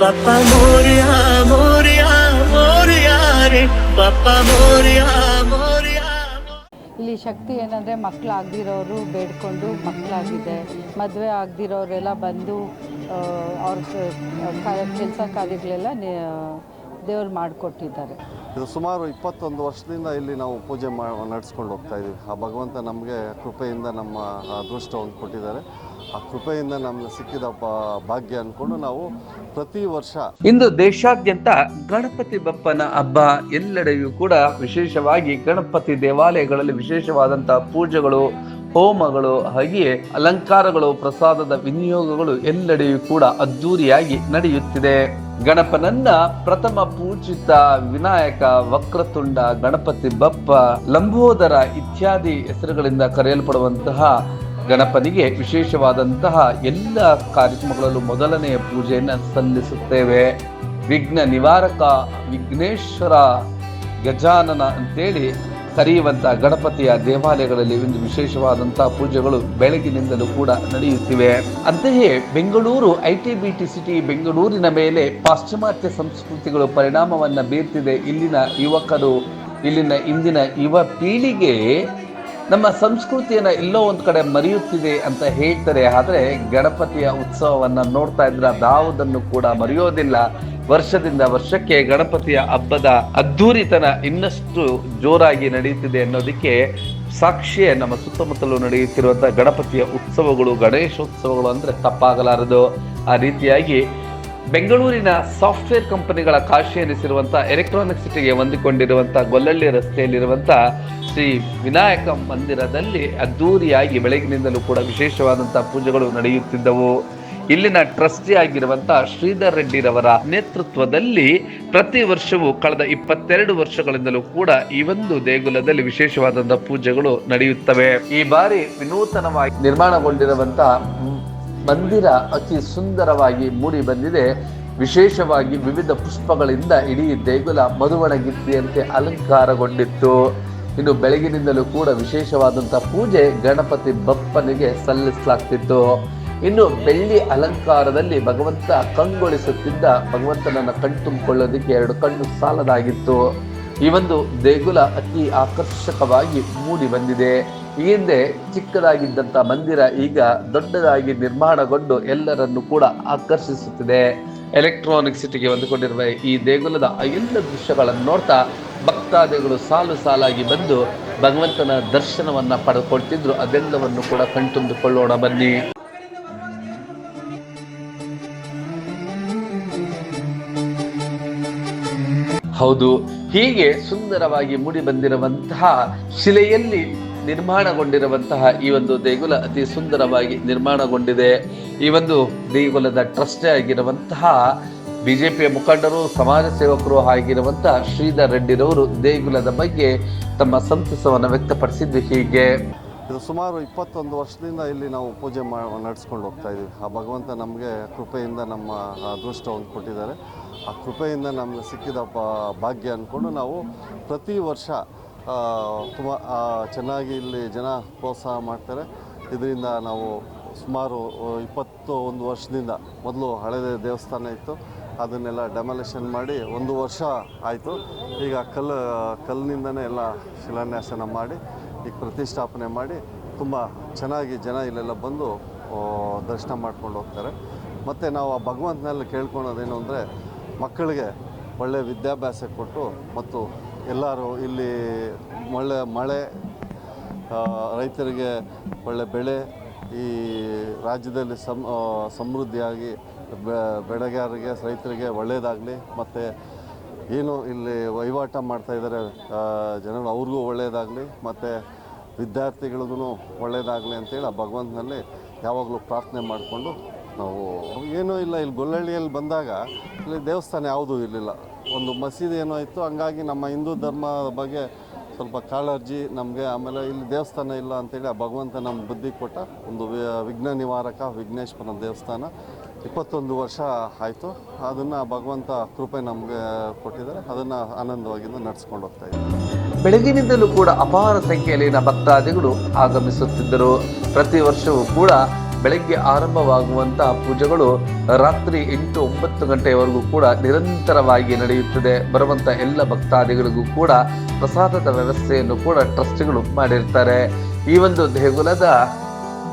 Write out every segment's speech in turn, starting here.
ಬಪ್ಪ ಮೋರ್ಯ ಮೋರ್ಯ ಮೋರ್ಯ ಬಪ್ಪ ಮೋರ್ಯ ಮೋರ್ಯ ಇಲ್ಲಿ ಶಕ್ತಿ ಏನಂದ್ರೆ ಏನಂದರೆ ಮಕ್ಕಳಾಗದಿರೋರು ಬೇಡ್ಕೊಂಡು ಮಕ್ಕಳಾಗಿದೆ. ಮದುವೆ ಆಗದಿರೋರೆಲ್ಲ ಬಂದು ಅವ್ರ ಕೆಲಸ ಕಾರ್ಯಗಳೆಲ್ಲ ದೇವರು ಮಾಡಿಕೊಟ್ಟಿದ್ದಾರೆ. ಇದು ಸುಮಾರು ಇಪ್ಪತ್ತೊಂದು ವರ್ಷದಿಂದ ಇಲ್ಲಿ ನಾವು ಪೂಜೆ ನಡೆಸ್ಕೊಂಡು ಹೋಗ್ತಾ ಇದ್ದೀವಿ ಆ ಭಗವಂತ ನಮಗೆ ಕೃಪೆಯಿಂದ ನಮ್ಮ ಅದೃಷ್ಟವನ್ನು ಕೊಟ್ಟಿದ್ದಾರೆ. ಆ ಕೃಪೆಯಿಂದ ನಮ್ಗೆ ಸಿಕ್ಕಿದ ಭಾಗ್ಯ ಅನ್ಕೊಂಡು ನಾವು ಪ್ರತಿ ವರ್ಷ ಇಂದು ದೇಶಾದ್ಯಂತ ಗಣಪತಿ ಬಪ್ಪನ ಹಬ್ಬ ಎಲ್ಲೆಡೆಯೂ ಕೂಡ ವಿಶೇಷವಾಗಿ ಗಣಪತಿ ದೇವಾಲಯಗಳಲ್ಲಿ ವಿಶೇಷವಾದಂತ ಪೂಜೆಗಳು, ಹೋಮಗಳು, ಹಾಗೆಯೇ ಅಲಂಕಾರಗಳು, ಪ್ರಸಾದದ ವಿನಿಯೋಗಗಳು ಎಲ್ಲೆಡೆಯೂ ಕೂಡ ಅದ್ದೂರಿಯಾಗಿ ನಡೆಯುತ್ತಿದೆ. ಗಣಪನನ್ನ ಪ್ರಥಮ ಪೂಜಿತ ವಿನಾಯಕ, ವಕ್ರತುಂಡ, ಗಣಪತಿ ಬಪ್ಪ, ಲಂಬೋದರ ಇತ್ಯಾದಿ ಹೆಸರುಗಳಿಂದ ಕರೆಯಲ್ಪಡುವಂತಹ ಗಣಪನಿಗೆ ವಿಶೇಷವಾದಂತಹ ಎಲ್ಲ ಕಾರ್ಯಕ್ರಮಗಳಲ್ಲೂ ಮೊದಲನೆಯ ಪೂಜೆಯನ್ನು ಸಲ್ಲಿಸುತ್ತೇವೆ. ವಿಘ್ನ ನಿವಾರಕ ವಿಘ್ನೇಶ್ವರ ಗಜಾನನ ಅಂತೇಳಿ ಕರೆಯುವಂಥ ಗಣಪತಿಯ ದೇವಾಲಯಗಳಲ್ಲಿ ಒಂದು ವಿಶೇಷವಾದಂತಹ ಪೂಜೆಗಳು ಬೆಳಗಿನಿಂದಲೂ ಕೂಡ ನಡೆಯುತ್ತಿವೆ. ಅಂತೆಯೇ Bengaluru I T B T city ಬೆಂಗಳೂರಿನ ಮೇಲೆ ಪಾಶ್ಚಿಮಾತ್ಯ ಸಂಸ್ಕೃತಿಗಳು ಪರಿಣಾಮವನ್ನು ಬೀರ್ತಿದೆ. ಇಲ್ಲಿನ ಯುವಕರು, ಇಲ್ಲಿನ ಇಂದಿನ ಯುವ ಪೀಳಿಗೆ ನಮ್ಮ ಸಂಸ್ಕೃತಿಯನ್ನು ಎಲ್ಲೋ ಒಂದು ಕಡೆ ಮರೆಯುತ್ತಿದೆ ಅಂತ ಹೇಳ್ತಾರೆ. ಆದರೆ ಗಣಪತಿಯ ಉತ್ಸವವನ್ನು ನೋಡ್ತಾ ಇದ್ರೆ ಅದಾವುದನ್ನು ಕೂಡ ಮರೆಯೋದಿಲ್ಲ. ವರ್ಷದಿಂದ ವರ್ಷಕ್ಕೆ ಗಣಪತಿಯ ಹಬ್ಬದ ಅದ್ಧೂರಿತನ ಇನ್ನಷ್ಟು ಜೋರಾಗಿ ನಡೆಯುತ್ತಿದೆ ಅನ್ನೋದಕ್ಕೆ ಸಾಕ್ಷಿಯೇ ನಮ್ಮ ಸುತ್ತಮುತ್ತಲು ನಡೆಯುತ್ತಿರುವಂಥ ಗಣಪತಿಯ ಉತ್ಸವಗಳು, ಗಣೇಶೋತ್ಸವಗಳು ಅಂದರೆ ತಪ್ಪಾಗಲಾರದು. ಆ ರೀತಿಯಾಗಿ ಬೆಂಗಳೂರಿನ ಸಾಫ್ಟ್ವೇರ್ ಕಂಪನಿಗಳ ಕಾಶಿ ಎನಿಸಿರುವಂತಹ ಎಲೆಕ್ಟ್ರಾನಿಕ್ ಸಿಟಿಗೆ ಹೊಂದಿಕೊಂಡಿರುವಂತಹ ಗೊಲ್ಲಳ್ಳಿ ರಸ್ತೆಯಲ್ಲಿರುವಂತಹ ಶ್ರೀ ವಿನಾಯಕ ಮಂದಿರದಲ್ಲಿ ಅದ್ದೂರಿಯಾಗಿ ಬೆಳಗಿನಿಂದಲೂ ಕೂಡ ವಿಶೇಷವಾದಂತಹ ಪೂಜೆಗಳು ನಡೆಯುತ್ತಿದ್ದವು. ಇಲ್ಲಿನ ಟ್ರಸ್ಟಿ ಆಗಿರುವಂತಹ ಶ್ರೀಧರ್ ರೆಡ್ಡಿರವರ ನೇತೃತ್ವದಲ್ಲಿ ಪ್ರತಿ ವರ್ಷವೂ ಕಳೆದ ಇಪ್ಪತ್ತೆರಡು ವರ್ಷಗಳಿಂದಲೂ ಕೂಡ ಈ ಒಂದು ದೇಗುಲದಲ್ಲಿ ವಿಶೇಷವಾದಂತಹ ಪೂಜೆಗಳು ನಡೆಯುತ್ತವೆ. ಈ ಬಾರಿ ವಿನೂತನವಾಗಿ ನಿರ್ಮಾಣಗೊಂಡಿರುವಂತಹ ಮಂದಿರ ಅತಿ ಸುಂದರವಾಗಿ ಮೂಡಿ ಬಂದಿದೆ. ವಿಶೇಷವಾಗಿ ವಿವಿಧ ಪುಷ್ಪಗಳಿಂದ ಇಡೀ ದೇಗುಲ ಮಧುವಣಗಿತ್ತಿಯಂತೆ ಅಲಂಕಾರಗೊಂಡಿತ್ತು. ಇನ್ನು ಬೆಳಗಿನಿಂದಲೂ ಕೂಡ ವಿಶೇಷವಾದಂಥ ಪೂಜೆ ಗಣಪತಿ ಬಪ್ಪನಿಗೆ ಸಲ್ಲಿಸಲಾಗ್ತಿತ್ತು. ಇನ್ನು ಬೆಳ್ಳಿ ಅಲಂಕಾರದಲ್ಲಿ ಭಗವಂತ ಕಂಗೊಳಿಸುತ್ತಿದ್ದ ಭಗವಂತನನ್ನು ಕಣ್ತುಂಬಿಕೊಳ್ಳೋದಕ್ಕೆ ಎರಡು ಕಣ್ಣು ಸಾಲದಾಗಿತ್ತು. ಈ ಒಂದು ದೇಗುಲ ಅತಿ ಆಕರ್ಷಕವಾಗಿ ಮೂಡಿ ಬಂದಿದೆ. ಈ ಹಿಂದೆ ಚಿಕ್ಕದಾಗಿದ್ದಂಥ ಮಂದಿರ ಈಗ ದೊಡ್ಡದಾಗಿ ನಿರ್ಮಾಣಗೊಂಡು ಎಲ್ಲರನ್ನು ಕೂಡ ಆಕರ್ಷಿಸುತ್ತಿದೆ. ಎಲೆಕ್ಟ್ರಾನಿಕ್ ಸಿಟಿಗೆ ಹೊಂದಿಕೊಂಡಿರುವ ಈ ದೇಗುಲದ ಎಲ್ಲ ದೃಶ್ಯಗಳನ್ನು ನೋಡ್ತಾ ಭಕ್ತಾದಿಗಳು ಸಾಲು ಸಾಲಾಗಿ ಬಂದು ಭಗವಂತನ ದರ್ಶನವನ್ನು ಪಡೆದುಕೊಳ್ತಿದ್ರು ಅದೆಲ್ಲವನ್ನು ಕೂಡ ಕಣ್ತುಂಬಿಕೊಳ್ಳೋಣ ಬನ್ನಿ. ಹೌದು, ಹೀಗೆ ಸುಂದರವಾಗಿ ಮೂಡಿ ಬಂದಿರುವಂತಹ ಶಿಲೆಯಲ್ಲಿ ನಿರ್ಮಾಣಗೊಂಡಿರುವಂತಹ ಈ ಒಂದು ದೇಗುಲ ಅತಿ ಸುಂದರವಾಗಿ ನಿರ್ಮಾಣಗೊಂಡಿದೆ. ಈ ಒಂದು ದೇಗುಲದ ಟ್ರಸ್ಟೇ ಆಗಿರುವಂತಹ ಬಿಜೆಪಿಯ ಮುಖಂಡರು, ಸಮಾಜ ಸೇವಕರು ಆಗಿರುವಂತಹ ಶ್ರೀಧರ್ ರೆಡ್ಡಿರವರು ದೇಗುಲದ ಬಗ್ಗೆ ತಮ್ಮ ಸಂತಸವನ್ನು ವ್ಯಕ್ತಪಡಿಸಿದ್ದು ಹೀಗೆ. ಇದು ಸುಮಾರು ಇಪ್ಪತ್ತೊಂದು ವರ್ಷದಿಂದ ಇಲ್ಲಿ ನಾವು ಪೂಜೆ ಮಾ, ನಡೆಸ್ಕೊಂಡು ಹೋಗ್ತಾ ಇದ್ದೀವಿ. ಆ ಭಗವಂತ ನಮಗೆ ಕೃಪೆಯಿಂದ ನಮ್ಮ ಅದೃಷ್ಟವನ್ನು ಕೊಟ್ಟಿದ್ದಾರೆ. ಆ ಕೃಪೆಯಿಂದ ನಮಗೆ ಸಿಕ್ಕಿದ ಭಾಗ್ಯ ಅಂದ್ಕೊಂಡು ನಾವು ಪ್ರತಿ ವರ್ಷ ತುಂಬ ಚೆನ್ನಾಗಿ ಇಲ್ಲಿ ಜನ ಪ್ರೋತ್ಸಾಹ ಮಾಡ್ತಾರೆ. ಇದರಿಂದ ನಾವು ಸುಮಾರು ಇಪ್ಪತ್ತು ಒಂದು ವರ್ಷದಿಂದ ಮೊದಲು ಹಳೆಯ ದೇವಸ್ಥಾನ ಇತ್ತು. ಅದನ್ನೆಲ್ಲ ಡೆಮಲೇಷನ್ ಮಾಡಿ ಒಂದು ವರ್ಷ ಆಯಿತು. ಈಗ ಕಲ್ಲು, ಕಲ್ಲಿನಿಂದನೇ ಎಲ್ಲ ಶಿಲಾನ್ಯಾಸನ ಮಾಡಿ, ಈಗ ಪ್ರತಿಷ್ಠಾಪನೆ ಮಾಡಿ ತುಂಬ ಚೆನ್ನಾಗಿ ಜನ ಇಲ್ಲೆಲ್ಲ ಬಂದು ದರ್ಶನ ಮಾಡ್ಕೊಂಡು ಹೋಗ್ತಾರೆ. ಮತ್ತು ನಾವು ಆ ಭಗವಂತನಲ್ಲಿ ಕೇಳ್ಕೊಳೋದೇನು ಅಂದರೆ ಮಕ್ಕಳಿಗೆ ಒಳ್ಳೆಯ ವಿದ್ಯಾಭ್ಯಾಸ ಕೊಟ್ಟು ಮತ್ತು ಎಲ್ಲರೂ ಇಲ್ಲಿ ಮಳೆ ಮಳೆ ರೈತರಿಗೆ ಒಳ್ಳೆ ಬೆಳೆ, ಈ ರಾಜ್ಯದಲ್ಲಿ ಸಮ್ ಸಮೃದ್ಧಿಯಾಗಿ ಬೆಳೆಗಾರರಿಗೆ, ರೈತರಿಗೆ ಒಳ್ಳೆಯದಾಗಲಿ, ಮತ್ತು ಏನು ಇಲ್ಲಿ ವಹಿವಾಟ ಮಾಡ್ತಾ ಇದ್ದಾರೆ ಜನಗಳು ಅವ್ರಿಗೂ ಒಳ್ಳೆಯದಾಗಲಿ, ಮತ್ತು ವಿದ್ಯಾರ್ಥಿಗಳಿಗೂ ಒಳ್ಳೆಯದಾಗಲಿ ಅಂತೇಳಿ ಆ ಭಗವಂತನಲ್ಲಿ ಯಾವಾಗಲೂ ಪ್ರಾರ್ಥನೆ ಮಾಡಿಕೊಂಡು ನಾವು, ಏನೂ ಇಲ್ಲ, ಇಲ್ಲಿ ಗೊಲ್ಲಳ್ಳಿಯಲ್ಲಿ ಬಂದಾಗ ಇಲ್ಲಿ ದೇವಸ್ಥಾನ ಯಾವುದೂ ಇರಲಿಲ್ಲ. ಒಂದು ಮಸೀದಿ ಏನೋ ಇತ್ತು, ಹಂಗಾಗಿ ನಮ್ಮ ಹಿಂದೂ ಧರ್ಮದ ಬಗ್ಗೆ ಸ್ವಲ್ಪ ಕಾಳಜಿ ನಮಗೆ ಆಮೇಲೆ ಇಲ್ಲಿ ದೇವಸ್ಥಾನ ಇಲ್ಲ ಅಂತೇಳಿ ಆ ಭಗವಂತ ನಮ್ಮ ಬುದ್ಧಿ ಕೊಟ್ಟ ಒಂದು ವಿಘ್ನ ನಿವಾರಕ ವಿಘ್ನೇಶ್ವರನ ದೇವಸ್ಥಾನ ಇಪ್ಪತ್ತೊಂದು ವರ್ಷ ಆಯಿತು. ಅದನ್ನು ಭಗವಂತ ಕೃಪೆ ನಮಗೆ ಕೊಟ್ಟಿದ್ದಾರೆ. ಅದನ್ನು ಆನಂದವಾಗಿಂದ ನಡೆಸ್ಕೊಂಡು ಹೋಗ್ತಾ ಇದ್ದೀವಿ. ಬೆಳಗಿನಿಂದಲೂ ಕೂಡ ಅಪಾರ ಸಂಖ್ಯೆಯಲ್ಲಿನ ಭಕ್ತಾದಿಗಳು ಆಗಮಿಸುತ್ತಿದ್ದರು. ಪ್ರತಿ ವರ್ಷವೂ ಕೂಡ ಬೆಳಗ್ಗೆ ಆರಂಭವಾಗುವಂತಹ ಪೂಜೆಗಳು ರಾತ್ರಿ ಎಂಟು ಒಂಬತ್ತು ಗಂಟೆಯವರೆಗೂ ಕೂಡ ನಿರಂತರವಾಗಿ ನಡೆಯುತ್ತದೆ. ಬರುವಂತ ಎಲ್ಲ ಭಕ್ತಾದಿಗಳಿಗೂ ಕೂಡ ಪ್ರಸಾದದ ವ್ಯವಸ್ಥೆಯನ್ನು ಕೂಡ ಟ್ರಸ್ಟ್ಗಳು ಮಾಡಿರ್ತಾರೆ. ಈ ಒಂದು ದೇಗುಲದ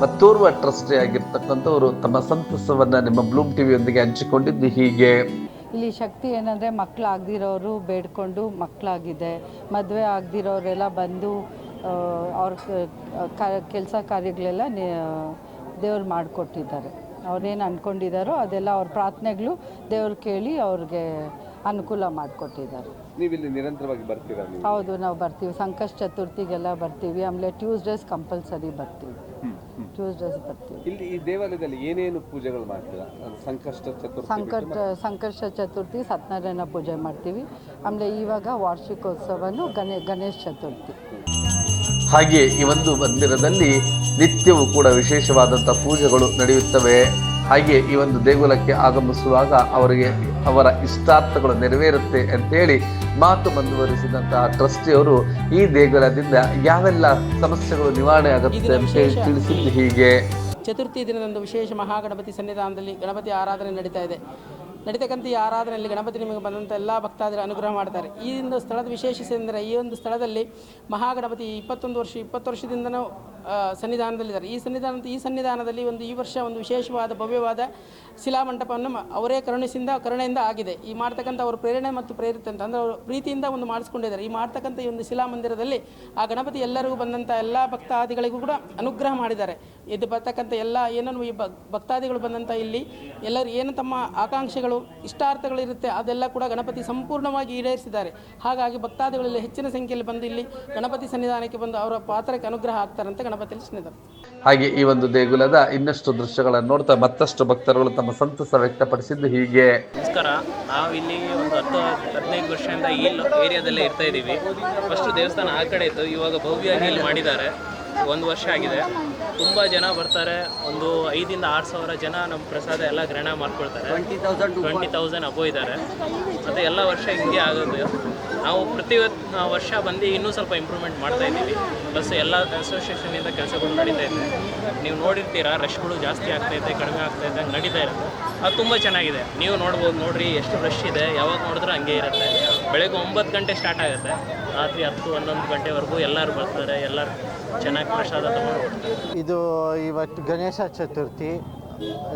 ಮತ್ತೋರ್ವ ಟ್ರಸ್ಟಿ ಆಗಿರ್ತಕ್ಕಂಥವರು ತಮ್ಮ ಸಂತಸವನ್ನ ನಿಮ್ಮ ಬ್ಲೂಮ್ ಟಿವಿಯೊಂದಿಗೆ ಹಂಚಿಕೊಂಡಿದ್ದು ಹೀಗೆ. ಇಲ್ಲಿ ಶಕ್ತಿ ಏನಂದರೆ ಮಕ್ಕಳಾಗದಿರೋರು ಬೇಡ್ಕೊಂಡು ಮಕ್ಕಳಾಗಿದೆ. ಮದುವೆ ಆಗದಿರೋರೆಲ್ಲ ಬಂದು ಅವ್ರ ಕೆಲಸ ಕಾರ್ಯಗಳೆಲ್ಲ ದೇವ್ರು ಮಾಡಿಕೊಟ್ಟಿದ್ದಾರೆ. ಅವ್ರೇನು ಅಂದ್ಕೊಂಡಿದ್ದಾರೋ ಅದೆಲ್ಲ ಅವ್ರ ಪ್ರಾರ್ಥನೆಗಳು ದೇವ್ರು ಕೇಳಿ ಅವ್ರಿಗೆ ಅನುಕೂಲ ಮಾಡಿಕೊಟ್ಟಿದ್ದಾರೆ. ನೀವು ಇಲ್ಲಿ ನಿರಂತರವಾಗಿ ಬರ್ತೀರಾ ನೀವು? ಹೌದು ನಾವು ಬರ್ತೀವಿ. ಸಂಕಷ್ಟ ಚತುರ್ಥಿಗೆಲ್ಲ ಬರ್ತೀವಿ. ಆಮೇಲೆ ಟ್ಯೂಸ್ಡೇಸ್ ಕಂಪಲ್ಸರಿ ಬರ್ತೀವಿ. ಟ್ಯೂಸ್ಡೇಸ್ ಬರ್ತೀವಿ. ಇಲ್ಲಿ ಈ ದೇವಾಲಯದಲ್ಲಿ ಏನೇನು ಪೂಜೆಗಳು ಮಾಡ್ತೀರಾ? ಸಂಕಷ್ಟ ಚತುರ್ಥಿ ಸಂಕಟ ಸಂಕಷ್ಟ ಚತುರ್ಥಿ ಸತ್ಯನಾರಾಯಣ ಪೂಜೆ ಮಾಡ್ತೀವಿ. ಆಮೇಲೆ ಇವಾಗ ವಾರ್ಷಿಕೋತ್ಸವನು ಗಣೇಶ್ ಗಣೇಶ ಚತುರ್ಥಿ. ಹಾಗೆ ಈ ಒಂದು ಮಂದಿರದಲ್ಲಿ ನಿತ್ಯವೂ ಕೂಡ ವಿಶೇಷವಾದಂಥ ಪೂಜೆಗಳು ನಡೆಯುತ್ತವೆ. ಹಾಗೆ ಈ ಒಂದು ದೇಗುಲಕ್ಕೆ ಆಗಮಿಸುವಾಗ ಅವರಿಗೆ ಅವರ ಇಷ್ಟಾರ್ಥಗಳು ನೆರವೇರುತ್ತೆ ಅಂತೇಳಿ ಮಾತು ಮುಂದುವರಿಸಿದಂತಹ ಟ್ರಸ್ಟಿಯವರು ಈ ದೇಗುಲದಿಂದ ಯಾವೆಲ್ಲ ಸಮಸ್ಯೆಗಳು ನಿವಾರಣೆ ಆಗುತ್ತೆ ಅಂತ ಹೇಳಿ ತಿಳಿಸಿದ್ದು ಹೀಗೆ. ಚತುರ್ಥಿ ದಿನದಂದು ವಿಶೇಷ ಮಹಾಗಣಪತಿ ಸನ್ನಿಧಾನದಲ್ಲಿ ಗಣಪತಿ ಆರಾಧನೆ ನಡೀತಾ ಇದೆ. ನಡೀತಕ್ಕಂಥ ಈ ಆರಾಧನೆಯಲ್ಲಿ ಗಣಪತಿ ನಿಮಗೆ ಬಂದಂಥ ಎಲ್ಲ ಭಕ್ತಾದಿರ ಅನುಗ್ರಹ ಮಾಡ್ತಾರೆ. ಈ ಒಂದು ಸ್ಥಳದ ವಿಶೇಷತೆ ಅಂದರೆ ಈ ಒಂದು ಸ್ಥಳದಲ್ಲಿ ಮಹಾಗಣಪತಿ ಇಪ್ಪತ್ತೊಂದು ವರ್ಷ, ಇಪ್ಪತ್ತು ವರ್ಷದಿಂದನೂ ಸನ್ನಿಧಾನದಲ್ಲಿದ್ದಾರೆ. ಈ ಸನ್ನಿಧಾನ ಈ ಸನ್ನಿಧಾನದಲ್ಲಿ ಒಂದು ಈ ವರ್ಷ ಒಂದು ವಿಶೇಷವಾದ, ಭವ್ಯವಾದ ಶಿಲಾಮಂಟಪವನ್ನು ಮಂಟಪವನ್ನು ಅವರೇ ಕರುಣಿಸಿಂದ, ಕರುಣೆಯಿಂದ ಆಗಿದೆ. ಈ ಮಾಡ್ತಕ್ಕಂಥ ಅವರ ಪ್ರೇರಣೆ ಮತ್ತು ಪ್ರೇರಿತ ಅಂತ. ಅಂದರೆ ಅವರು ಪ್ರೀತಿಯಿಂದ ಒಂದು ಮಾಡಿಸ್ಕೊಂಡಿದ್ದಾರೆ. ಈ ಮಾಡ್ತಕ್ಕಂಥ ಈ ಒಂದು ಶಿಲಾ ಮಂದಿರದಲ್ಲಿ ಆ ಗಣಪತಿ ಎಲ್ಲರಿಗೂ ಬಂದಂಥ ಎಲ್ಲ ಭಕ್ತಾದಿಗಳಿಗೂ ಕೂಡ ಅನುಗ್ರಹ ಮಾಡಿದ್ದಾರೆ. ಇದು ಬರ್ತಕ್ಕಂಥ ಎಲ್ಲ ಏನನ್ನು ಈ ಭಕ್ತಾದಿಗಳು ಬಂದಂಥ ಇಲ್ಲಿ, ಎಲ್ಲರೂ ಏನು ತಮ್ಮ ಆಕಾಂಕ್ಷೆಗಳು ಇಷ್ಟಾರ್ಥಗಳು ಇರುತ್ತೆ ಅದೆಲ್ಲ ಕೂಡ ಗಣಪತಿ ಸಂಪೂರ್ಣವಾಗಿ ಈಡೇರಿಸಿದ್ದಾರೆ. ಹಾಗಾಗಿ ಭಕ್ತಾದಿಗಳಲ್ಲಿ ಹೆಚ್ಚಿನ ಸಂಖ್ಯೆಯಲ್ಲಿ ಬಂದು ಇಲ್ಲಿ ಗಣಪತಿ ಸನ್ನಿಧಾನಕ್ಕೆ ಬಂದು ಅವರ ಪಾತ್ರಕ್ಕೆ ಅನುಗ್ರಹ ಆಗ್ತಾರಂತೆ ಗಣಪತಿ ಹಾಗೆ ಈ ಒಂದು ದೇಗುಲದ ಇನ್ನಷ್ಟು ದೃಶ್ಯಗಳನ್ನು ನೋಡ್ತಾ ಮತ್ತಷ್ಟು ಭಕ್ತರುಗಳು ತಮ್ಮ ಸಂತಸ ವ್ಯಕ್ತಪಡಿಸಿದ್ದು ಹೀಗೆ. ನಮಸ್ಕಾರ. ನಾವು ಇಲ್ಲಿ ಒಂದು ಹತ್ತು ಹದಿನೈದು ವರ್ಷದಿಂದ ಈ ಏರಿಯಾದಲ್ಲೇ ಇರ್ತಾ ಇದ್ದೀವಿ. ಫಸ್ಟ್ ದೇವಸ್ಥಾನ ಆ ಕಡೆ ಇತ್ತು. ಇವಾಗ ಭವ್ಯವಾಗಿ ಇಲ್ಲಿ ಮಾಡಿದ್ದಾರೆ. ಒಂದು ವರ್ಷ ಆಗಿದೆ. ತುಂಬ ಜನ ಬರ್ತಾರೆ. ಒಂದು ಐದಿಂದ ಆರು ಸಾವಿರ ಜನ ನಮ್ಮ ಪ್ರಸಾದ ಎಲ್ಲ ಗ್ರಹಣ ಮಾಡ್ಕೊಳ್ತಾರೆ. ಟ್ವೆಂಟಿ ತೌಸಂಡ್ ಅಬೋ ಇದ್ದಾರೆ. ಮತ್ತು ಎಲ್ಲ ವರ್ಷ ಹಿಂಗೆ ಆಗೋದು. ನಾವು ಪ್ರತಿ ವರ್ಷ ಬಂದು ಇನ್ನೂ ಸ್ವಲ್ಪ ಇಂಪ್ರೂವ್ಮೆಂಟ್ ಮಾಡ್ತಾ ಇದ್ದೀವಿ. ಪ್ಲಸ್ ಎಲ್ಲ ಅಸೋಸಿಯೇಷನಿಂದ ಕೆಲಸಗಳು ನಡೀತಾ ಇದೆ. ನೀವು ನೋಡಿರ್ತೀರಾ ರಶ್ಗಳು ಜಾಸ್ತಿ ಆಗ್ತೈತೆ ಕಡಿಮೆ ಆಗ್ತಾಯಿದೆ ನಡೀತಾ ಇರುತ್ತೆ. ಅದು ತುಂಬ ಚೆನ್ನಾಗಿದೆ. ನೀವು ನೋಡ್ಬೋದು ನೋಡ್ರಿ, ಎಷ್ಟು ರಶ್ ಇದೆ, ಯಾವಾಗ ನೋಡಿದ್ರೆ ಹಂಗೆ ಇರುತ್ತೆ. ಬೆಳಗ್ಗೆ ಒಂಬತ್ತು ಗಂಟೆ ಸ್ಟಾರ್ಟ್ ಆಗುತ್ತೆ. ರಾತ್ರಿ ಹತ್ತು, ಹನ್ನೊಂದು ಗಂಟೆವರೆಗೂ ಎಲ್ಲರೂ ಬರ್ತಾರೆ, ಎಲ್ಲರೂ ಚೆನ್ನಾಗಿ ಪ್ರಸಾದ ತಗೊಂಡು ಇದು ಇವತ್ತು ಗಣೇಶ ಚತುರ್ಥಿ.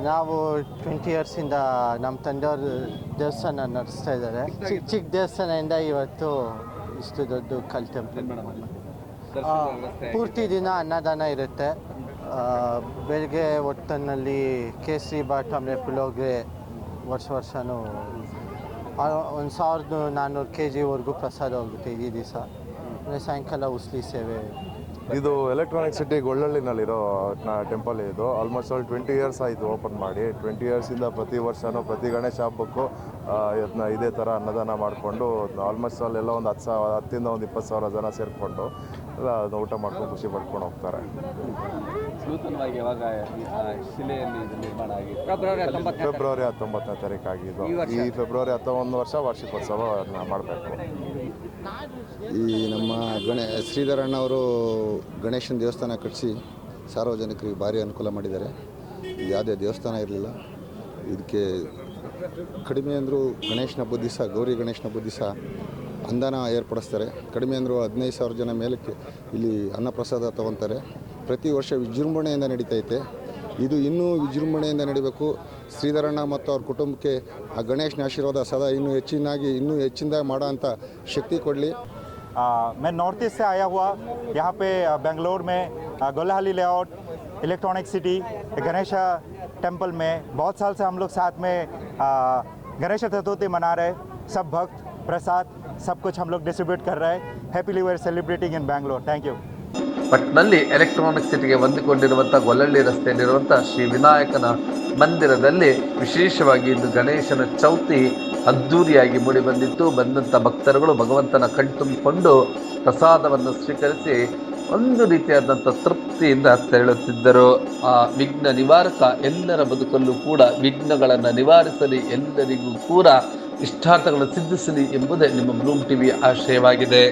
ನಾವು ಟ್ವೆಂಟಿ ಇಯರ್ಸಿಂದ ನಮ್ಮ ತಂದೆಯವರು ದೇವಸ್ಥಾನ ನಡೆಸ್ತಾ ಇದ್ದಾರೆ ಚಿಕ್ಕ ಚಿಕ್ಕ ದೇವಸ್ಥಾನದಿಂದ ಇವತ್ತು ಇಷ್ಟು ದೊಡ್ಡ ಕಲ್ ಟೆಂಪಲ್ ಪೂರ್ತಿ ದಿನ ಅನ್ನದಾನ ಇರುತ್ತೆ. ಬೆಳಿಗ್ಗೆ ಹೊತ್ತನಲ್ಲಿ ಕೇಸರಿ ಬಾಟ್ ಆಮೇಲೆ ಪುಳೋಗ್ರೆ ವರ್ಷ ವರ್ಷನೂ ಒಂದು ಸಾವಿರದ ನಾನ್ನೂರು ಕೆ ಜಿವರೆಗೂ ಪ್ರಸಾದ ಹೋಗುತ್ತೆ ಈ ದಿವಸ. ಆಮೇಲೆ ಸಾಯಂಕಾಲ ಉಸ್ಲಿ ಸೇವೆ. ಇದು ಎಲೆಕ್ಟ್ರಾನಿಕ್ ಸಿಟಿ ಗೊಳ್ಳಳ್ಳಿನಲ್ಲಿರೋ ಟೆಂಪಲ್ ಇದು. ಆಲ್ಮೋಸ್ಟ್ ಆಲ್ ಟ್ವೆಂಟಿ ಇಯರ್ಸ್ ಆಯಿತು ಓಪನ್ ಮಾಡಿ. ಟ್ವೆಂಟಿ ಇಯರ್ಸಿಂದ ಪ್ರತಿ ವರ್ಷವೂ ಪ್ರತಿ ಗಣೇಶ ಹಬ್ಬಕ್ಕೂ ಇದನ್ನ ಇದೇ ಥರ ಅನ್ನದಾನ ಮಾಡಿಕೊಂಡು ಆಲ್ಮೋಸ್ಟ್ ಆಲ್ ಎಲ್ಲ ಒಂದು ಹತ್ತು ಸಾವಿರ ಹತ್ತಿಂದ ಒಂದು ಇಪ್ಪತ್ತು ಸಾವಿರ ಜನ ಸೇರಿಕೊಂಡು ಎಲ್ಲ ಅದನ್ನ ಊಟ ಮಾಡ್ಕೊಂಡು ಖುಷಿ ಪಡ್ಕೊಂಡು ಹೋಗ್ತಾರೆ. ನೂತನವಾಗಿ ಯಾವಾಗ ಶಿಲೆಯಲ್ಲಿ ನಿರ್ಮಾಣ ಫೆಬ್ರವರಿ ಹತ್ತೊಂಬತ್ತನೇ ತಾರೀಕು. ಆಗಿದ್ದು. ಈ ಫೆಬ್ರವರಿ ಹತ್ತೊಂದು ವರ್ಷ ವಾರ್ಷಿಕೋತ್ಸವ ಮಾಡಬೇಕು. ಈ ನಮ್ಮ ಗಣೇ ಶ್ರೀಧರಣ್ಣವರು ಗಣೇಶನ ದೇವಸ್ಥಾನ ಕಟ್ಟಿಸಿ ಸಾರ್ವಜನಿಕರಿಗೆ ಭಾರಿ ಅನುಕೂಲ ಮಾಡಿದ್ದಾರೆ. ಯಾವುದೇ ದೇವಸ್ಥಾನ ಇರಲಿಲ್ಲ. ಇದಕ್ಕೆ ಕಡಿಮೆ ಅಂದರೂ ಗಣೇಶನ ಹಬ್ಬದ ದಿವಸ, ಗೌರಿ ಗಣೇಶನ ಹಬ್ಬದ ದಿವಸ ಅನ್ನದಾನ ಏರ್ಪಡಿಸ್ತಾರೆ. ಕಡಿಮೆ ಅಂದರೂ ಹದಿನೈದು ಸಾವಿರ ಜನ ಮೇಲಕ್ಕೆ ಇಲ್ಲಿ ಅನ್ನಪ್ರಸಾದ ತಗೊತಾರೆ. ಪ್ರತಿ ವರ್ಷ ವಿಜೃಂಭಣೆಯಿಂದ ನಡೀತೈತೆ. ಇದು ಇನ್ನೂ ವಿಜೃಂಭಣೆಯಿಂದ ನಡಿಬೇಕು. ಶ್ರೀಧರಣ್ಣ ಮತ್ತು ಅವ್ರ ಕುಟುಂಬಕ್ಕೆ ಆ ಗಣೇಶನ ಆಶೀರ್ವಾದ ಸದಾ ಇನ್ನೂ ಹೆಚ್ಚಿನಾಗಿ ಇನ್ನೂ ಹೆಚ್ಚಿನದಾಗಿ ಮಾಡೋ ಅಂಥ ಶಕ್ತಿ ಕೊಡಲಿ आ, मैं नॉर्थ ईस्ट से आया हुआ यहाँ पे आ, बेंगलोर में आ, Gollahalli layout electronic city Ganesh temple में बहुत साल से हम लोग साथ में आ, गणेश चतुर्थी मना रहे सब भक्त प्रसाद सब कुछ हम लोग डिस्ट्रीब्यूट कर रहे हैं happily we are celebrating in Bangalore thank you ಪಟ್ನಲ್ಲಿ electronic ಸಿಟಿಗೆ ಹೊಂದಿಕೊಂಡಿರುವಂಥ ಗೊಲ್ಲಳ್ಳಿ ರಸ್ತೆಯಲ್ಲಿರುವಂಥ ಶ್ರೀ ವಿನಾಯಕನ ಮಂದಿರದಲ್ಲಿ ವಿಶೇಷವಾಗಿ ಇಂದು ಗಣೇಶನ ಚೌತಿ ಅದ್ಧೂರಿಯಾಗಿ ಮೂಡಿಬಂದಿತ್ತು ಬಂದಂಥ ಭಕ್ತರುಗಳು ಭಗವಂತನ ಕಣ್ತುಂಬಿಕೊಂಡು ಪ್ರಸಾದವನ್ನು ಸ್ವೀಕರಿಸಿ ಒಂದು ರೀತಿಯಾದಂಥ ತೃಪ್ತಿಯಿಂದ ತೆರಳುತ್ತಿದ್ದರು. ಆ ವಿಘ್ನ ನಿವಾರಕ ಎಲ್ಲರ ಬದುಕಲ್ಲೂ ಕೂಡ ವಿಘ್ನಗಳನ್ನು ನಿವಾರಿಸಲಿ, ಎಲ್ಲರಿಗೂ ಕೂಡ ಇಷ್ಟಾರ್ಥಗಳನ್ನು ಸಿದ್ಧಿಸಲಿ ಎಂಬುದೇ ನಿಮ್ಮ ಬ್ಲೂಮ್ ಟಿವಿ ಆಶಯವಾಗಿದೆ.